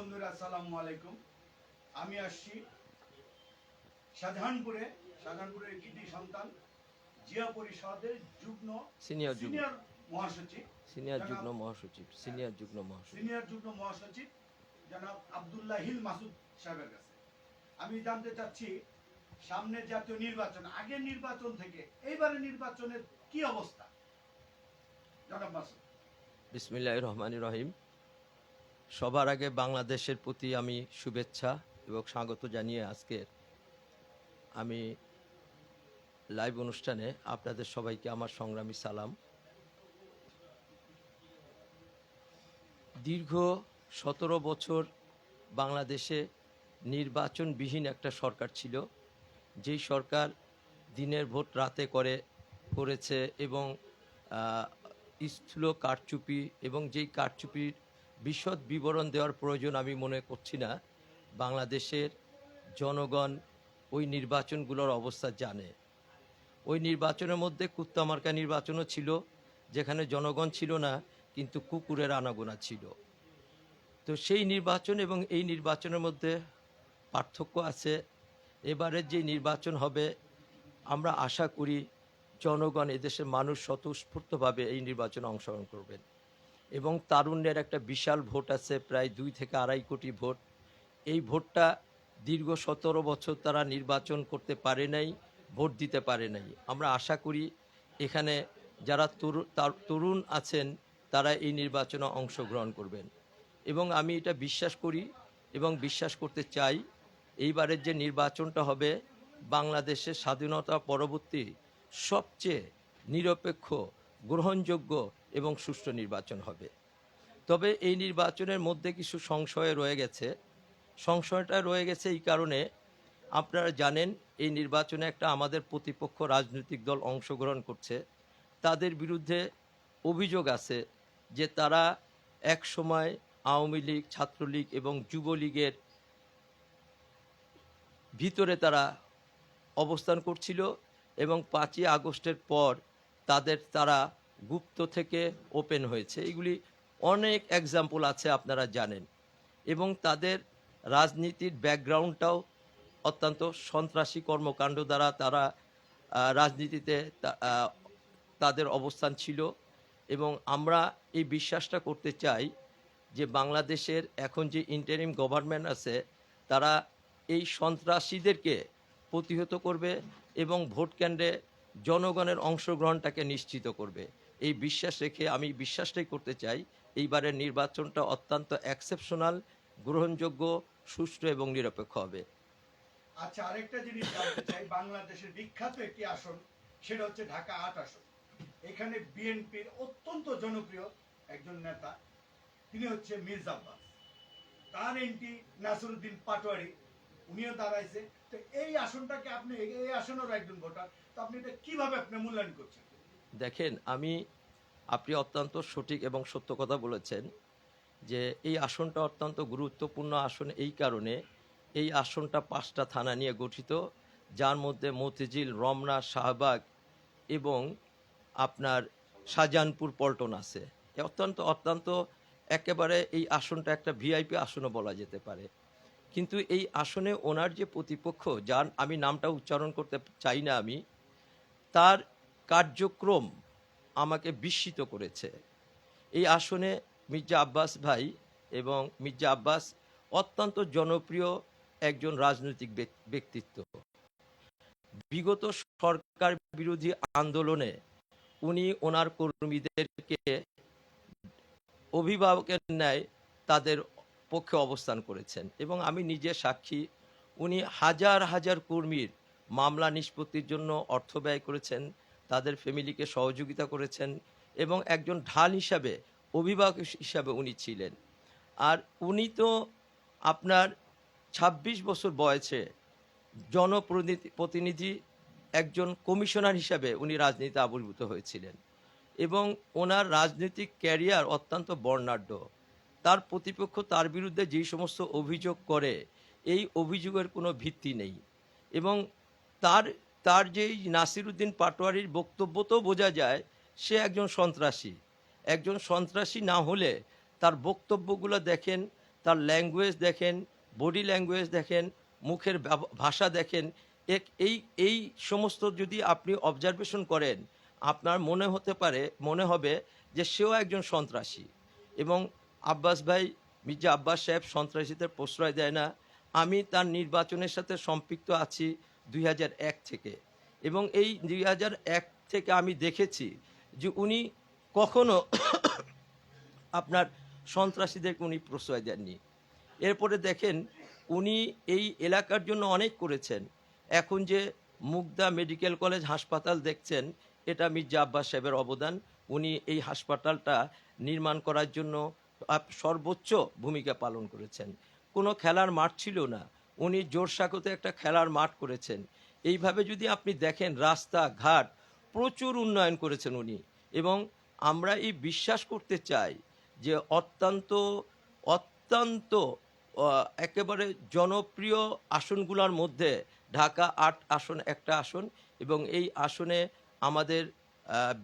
বন্ধুরা আসসালামু আলাইকুম। আমি আসছি শাহজাহানপুরে শাহজাহানপুরের কৃতি সন্তান জিয়া পরিষদের যুগ্ম সিনিয়র সিনিয়র মহাসচিব। সিনিয়র যুগ্ম মহাসচিব সিনিয়র যুগ্ম মহাসচিব। সিনিয়র যুগ্ম মহাসচিব জনাব আব্দুল্লাহ হিল মাসুদ সাহেবের কাছে। আমি জানতে চাচ্ছি সামনে জাতীয় নির্বাচন আগের নির্বাচন থেকে এইবারে নির্বাচনের কি অবস্থা? জনাব মাসুদ। বিসমিল্লাহ রহমান রহিম। সবার আগে বাংলাদেশের প্রতি আমি শুভেচ্ছা এবং স্বাগত জানিয়ে আজকের আমি লাইভ অনুষ্ঠানে আপনাদের সবাইকে আমার সংগ্রামী সালাম। দীর্ঘ সতেরো বছর বাংলাদেশে নির্বাচনবিহীন একটা সরকার ছিল। যেই সরকার দিনের ভোট রাতে করে, করেছে এবং স্থূল কারচুপি এবং যেই কারচুপির বিশদ বিবরণ দেওয়ার প্রয়োজন আমি মনে করছি না। বাংলাদেশের জনগণ ওই নির্বাচনগুলোর অবস্থা জানে। ওই নির্বাচনের মধ্যে কুত্তামার্কা নির্বাচনও ছিল, যেখানে জনগণ ছিল না, কিন্তু কুকুরের আনাগোনা ছিল। তো সেই নির্বাচন এবং এই নির্বাচনের মধ্যে পার্থক্য আছে। এবারের যে নির্বাচন হবে, আমরা আশা করি জনগণ এদেশের মানুষ স্বতঃস্ফূর্তভাবে এই নির্বাচনে অংশগ্রহণ করবেন। এবং তারুণ্যের একটা বিশাল ভোট আছে, প্রায় দুই থেকে আড়াই কোটি ভোট। এই ভোটটা দীর্ঘ সতেরো বছর তারা নির্বাচন করতে পারে নাই, ভোট দিতে পারে নাই। আমরা আশা করি এখানে যারা তরু- তার- তরুণ আছেন, তারা এই নির্বাচনে অংশগ্রহণ করবেন। এবং আমি এটা বিশ্বাস করি এবং বিশ্বাস করতে চাই, এইবারের যে নির্বাচনটা হবে, বাংলাদেশের স্বাধীনতা পরবর্তী সবচেয়ে নিরপেক্ষ, গ্রহণযোগ্য এবং সুষ্ঠু নির্বাচন হবে। তবে এই নির্বাচনের মধ্যে কিছু সংশয় রয়ে গেছে। সংশয়টা রয়ে গেছে এই কারণে আপনারা জানেন, এই নির্বাচনে একটা আমাদের প্রতিপক্ষ রাজনৈতিক দল অংশগ্রহণ করছে। তাদের বিরুদ্ধে অভিযোগ আছে যে তারা এক সময় আওয়ামী লীগ, ছাত্রলীগ এবং যুবলীগের ভিতরে তারা অবস্থান করছিল এবং পাঁচই আগস্টের পর তাদের তারা গুপ্ত থেকে ওপেন হয়েছে। এগুলি অনেক এক্সাম্পল আছে আপনারা জানেন। এবং তাদের রাজনীতির ব্যাকগ্রাউন্ডটাও অত্যন্ত সন্ত্রাসী কর্মকাণ্ড দ্বারা তারা রাজনীতিতে তাদের অবস্থান ছিল। এবং আমরা এই বিশ্বাসটা করতে চাই যে বাংলাদেশের এখন যে ইন্টারিম গভর্নমেন্ট আছে, তারা এই সন্ত্রাসীদেরকে প্রতিহত করবে এবং ভোট কেন্দ্রে জনগণের অংশগ্রহণটাকে নিশ্চিত করবে। এই বিশ্বাস রেখে আমি বিশ্বাসটাই করতে চাই, এইবারের নির্বাচনটা অত্যন্ত এক্সেপশনাল গ্রহণযোগ্য, সুষ্ঠু এবং নিরপেক্ষ হবে। আচ্ছা আরেকটা জিনিস জানতে চাই, বাংলাদেশের বিখ্যাত একটি আসন, সেটা হচ্ছে ঢাকা আট আসন। এখানে বিএনপির অত্যন্ত জনপ্রিয় একজন নেতা, তিনি হচ্ছে মির্জা আব্বাস। তার এমপি নাসরুদ্দিন পাটোয়ারি, উনিও দাঁড়াইছে। তো এই আসনটাকে আপনি, এই আসনেরও একজন ভোটার, তো আপনি এটা কীভাবে আপনি মূল্যায়ন করছেন? দেখেন, আমি, আপনি অত্যন্ত সঠিক এবং সত্য কথা বলেছেন যে এই আসনটা অত্যন্ত গুরুত্বপূর্ণ আসন এই কারণে। এই আসনটা পাঁচটা থানা নিয়ে গঠিত, যার মধ্যে মতিঝিল, রমনা, শাহবাগ এবং আপনার শাহজাহানপুর, পল্টন আছে। অত্যন্ত অত্যন্ত একেবারে এই আসনটা একটা ভিআইপি আসনও বলা যেতে পারে। কিন্তু এই আসনে ওনার যে প্রতিপক্ষ, যার আমি নামটা উচ্চারণ করতে চাই না আমি, তার কার্যক্রম আমাকে বিস্মিত করেছে। এই আসনে মির্জা আব্বাস ভাই এবং মির্জা আব্বাস অত্যন্ত জনপ্রিয় একজন রাজনৈতিক ব্যক- ব্যক্তিত্ব। বিগত সরকার বিরোধী আন্দোলনে উনি ওনার কর্মীদেরকে অভিভাবকের ন্যায় তাদের পক্ষে অবস্থান করেছেন এবং আমি নিজে সাক্ষী, উনি হাজার হাজার কর্মীর মামলা নিষ্পত্তির জন্য অর্থ ব্যয় করেছেন। তাদের ফ্যামিলিকে সহযোগিতা করেছেন এবং একজন ঢাল হিসাবে, অভিভাবক হিসাবে উনি ছিলেন। আর উনি তো আপনার ২৬ বছর বয়সে জনপ্রতিনিধি, প্রতিনিধি, একজন কমিশনার হিসাবে উনি রাজনীতিতে আবির্ভূত হয়েছিলেন এবং ওনার রাজনৈতিক ক্যারিয়ার অত্যন্ত বর্ণাঢ্য। তার প্রতিপক্ষ তার বিরুদ্ধে যেই সমস্ত অভিযোগ করে, এই অভিযোগের কোনো ভিত্তি নেই এবং তার তার যেই নাসিরুদ্দিন পাটোয়ারির বক্তব্য তো বোঝা যায়, সে একজন সন্ত্রাসী। একজন সন্ত্রাসী না হলে তার বক্তব্যগুলো দেখেন, তার ল্যাঙ্গুয়েজ দেখেন, বডি ল্যাঙ্গুয়েজ দেখেন, মুখের ভাষা দেখেন, এক, এই এই সমস্ত যদি আপনি অবজারভেশন করেন, আপনার মনে হতে পারে, মনে হবে যে সেও একজন সন্ত্রাসী। এবং আব্বাস ভাই, মির্জা আব্বাস সাহেব সন্ত্রাসীদের প্রশ্রয় দেয় না। আমি তার নির্বাচনের সাথে সম্পৃক্ত আছি দুই থেকে। এবং এই দুই থেকে আমি দেখেছি যে উনি কখনো আপনার সন্ত্রাসীদেরকে উনি প্রশ্রয় দেননি। এরপরে দেখেন উনি এই এলাকার জন্য অনেক করেছেন। এখন যে মুগদা মেডিকেল কলেজ হাসপাতাল দেখছেন, এটা মির্জা আব্বাস সাহেবের অবদান। উনি এই হাসপাতালটা নির্মাণ করার জন্য সর্বোচ্চ ভূমিকা পালন করেছেন। কোনো খেলার মাঠ ছিল না। উনি জোরসাকোতে একটা খেলার মাঠ করেছেন। এইভাবে যদি আপনি দেখেন রাস্তা ঘাট প্রচুর উন্নয়ন করেছেন উনি এবং আমরা এই বিশ্বাস করতে চাই যে অত্যন্ত অত্যন্ত একেবারে জনপ্রিয় আসনগুলোর মধ্যে ঢাকা আট আসন, একটা আসন এবং এই আসনে আমাদের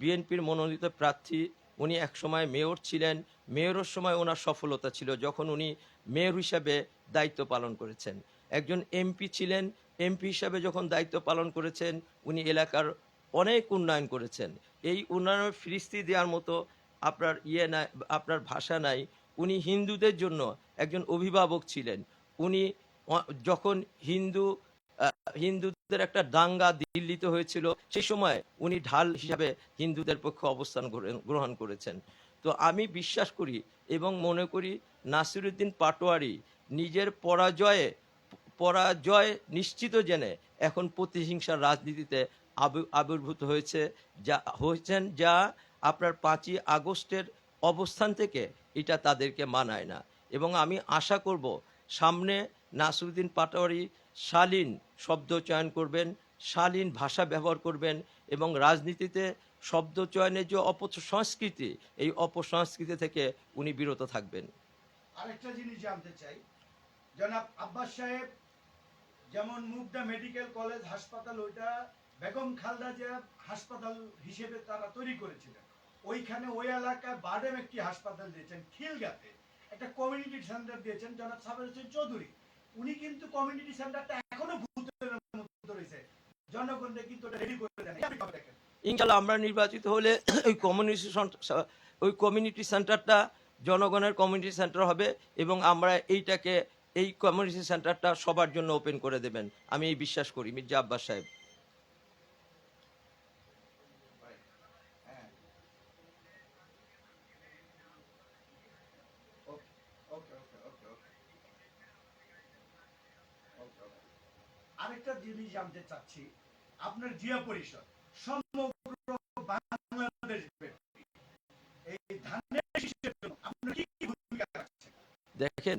বিএনপির মনোনীত প্রার্থী উনি একসময় মেয়র ছিলেন। মেয়রের সময় ওনার সফলতা ছিল যখন উনি মেয়র হিসাবে দায়িত্ব পালন করেছেন। একজন এমপি ছিলেন। এমপি হিসাবে যখন দায়িত্ব পালন করেছেন, উনি এলাকার অনেক উন্নয়ন করেছেন। এই উন্নয়নের ফিরিস্তি দেওয়ার মতো আপনার ইয়ে নাই, আপনার ভাষা নাই। উনি হিন্দুদের জন্য একজন অভিভাবক ছিলেন। উনি যখন হিন্দু হিন্দুদের একটা দাঙ্গা দিল্লিতে হয়েছিল, সেই সময় উনি ঢাল হিসাবে হিন্দুদের পক্ষে অবস্থান গ্রহণ- করেছেন। তো আমি বিশ্বাস করি এবং মনে করি নাসিরুদ্দিন পাটোয়ারি নিজের পরাজয়ে পরাজয় নিশ্চিত জেনে এখন প্রতিহিংসার রাজনীতিতে আবি- আবির্ভূত হয়েছে, যা, হয়েছেন যা আপনার পাঁচই আগস্টের অবস্থান থেকে এটা তাদেরকে মানায় না। এবং আমি আশা করব সামনে নাসরুদ্দিন পাটোয়ারি শালীন শব্দ চয়ন করবেন, শালীন ভাষা ব্যবহার করবেন এবং রাজনীতিতে শব্দ চয়নের যে অপসংস্কৃতি, এই অপসংস্কৃতি থেকে উনি বিরত থাকবেন। আরেকটা জিনিস জানতে চাই। জনাব আব্বাস সাহেব যেমন মুগদা মেডিকেল কলেজ হাসপাতাল, ওইটা বেগম খালদা জিয়া হাসপাতাল হিসেবে তারা তৈরি করেছিলেন, ওইখানে ওই এলাকায় বাডেম একটি হাসপাতাল দিয়েছেন, খিলগাতে। একটা কমিউনিটি সেন্টার দিয়েছেন, জনাব সাবের হোসেন চৌধুরী। উনি কিন্তু কমিউনিটি সেন্টারটা এখনও ভূতের মতো রয়েছে জনগণকে কিন্তু রেডি করে দেন ইনশাল্লাহ আমরা নির্বাচিত হলে ওই কমিউনিটি ওই কমিউনিটি সেন্টারটা জনগণের কমিউনিটি সেন্টার হবে এবং আমরা এইটাকে এই কমিউনিটি সেন্টারটা সবার জন্য ওপেন করে দেবেন। আমি এই বিশ্বাস করি মির্জা আব্বাস সাহেব। আরেকটা জিনিস জানতে চাচ্ছি আপনার জিয়া পরিষদ সমগ্র বাংলাদেশ এই ধানের আপনার কি ভূমিকা দেখেন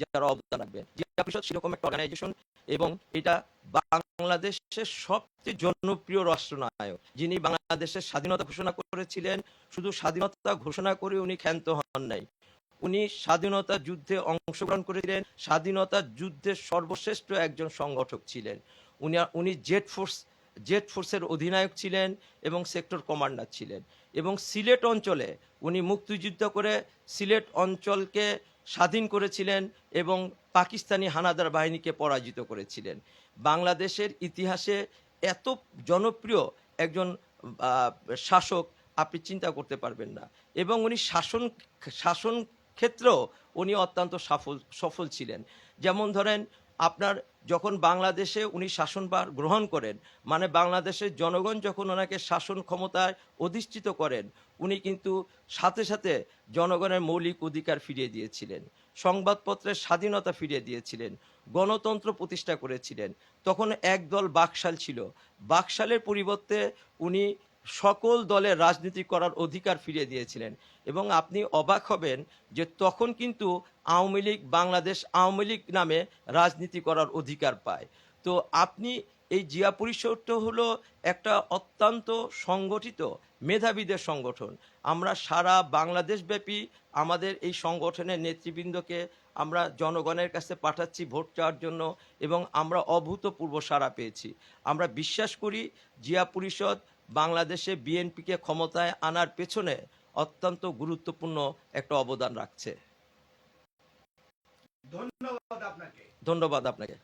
যারা অবদান রাখবেন জিয়া পরিষদ সেরকম একটা অর্গানাইজেশন এবং এটা বাংলাদেশের সবচেয়ে জনপ্রিয় রাষ্ট্রনায়ক। যিনি বাংলাদেশের স্বাধীনতা ঘোষণা করেছিলেন, শুধু স্বাধীনতা ঘোষণা করে উনি ক্ষান্ত হন নাই। উনি স্বাধীনতা যুদ্ধে অংশগ্রহণ করেছিলেন, স্বাধীনতা যুদ্ধের সর্বশ্রেষ্ঠ একজন সংগঠক ছিলেন। উনি উনি জেট ফোর্স জেট ফোর্সের অধিনায়ক ছিলেন এবং সেক্টর কমান্ডার ছিলেন। এবং সিলেট অঞ্চলে উনি মুক্তিযুদ্ধ করে সিলেট অঞ্চলকে স্বাধীন করেছিলেন এবং পাকিস্তানি হানাদার বাহিনীকে পরাজিত করেছিলেন। বাংলাদেশের ইতিহাসে এত জনপ্রিয় একজন শাসক আপনি চিন্তা করতে পারবেন না। এবং উনি শাসন শাসন ক্ষেত্রেও উনি অত্যন্ত সফল সফল ছিলেন। যেমন ধরেন আপনার যখন বাংলাদেশে উনি শাসনভার গ্রহণ করেন মানে বাংলাদেশের জনগণ যখন ওনাকে শাসন ক্ষমতায় অধিষ্ঠিত করেন, উনি কিন্তু সাথে সাথে জনগণের মৌলিক অধিকার ফিরিয়ে দিয়েছিলেন, সংবাদপত্রের স্বাধীনতা ফিরিয়ে দিয়েছিলেন, গণতন্ত্র প্রতিষ্ঠা করেছিলেন। তখন একদল বাকশাল ছিল। বাকশালের পরিবর্তে উনি সকল দলের রাজনীতি করার অধিকার ফিরিয়ে দিয়েছিলেন। এবং আপনি অবাক হবেন যে তখন কিন্তু আওয়ামী লীগ বাংলাদেশ আওয়ামী লীগ নামে রাজনীতি করার অধিকার পায়। তো আপনি এই জিয়া পরিষদটা হলো একটা অত্যন্ত সংগঠিত, মেধাবীদের সংগঠন। আমরা সারা বাংলাদেশব্যাপী আমাদের এই সংগঠনের নেতৃবৃন্দকে আমরা জনগণের কাছে পাঠাচ্ছি ভোট চাওয়ার জন্য এবং আমরা অভূতপূর্ব সাড়া পেয়েছি। আমরা বিশ্বাস করি জিয়া পরিষদ বাংলাদেশে বিএনপিকে ক্ষমতায় আনার পেছনে অত্যন্ত গুরুত্বপূর্ণ একটা অবদান রাখছে। ধন্যবাদ আপনাকে। ধন্যবাদ আপনাকে।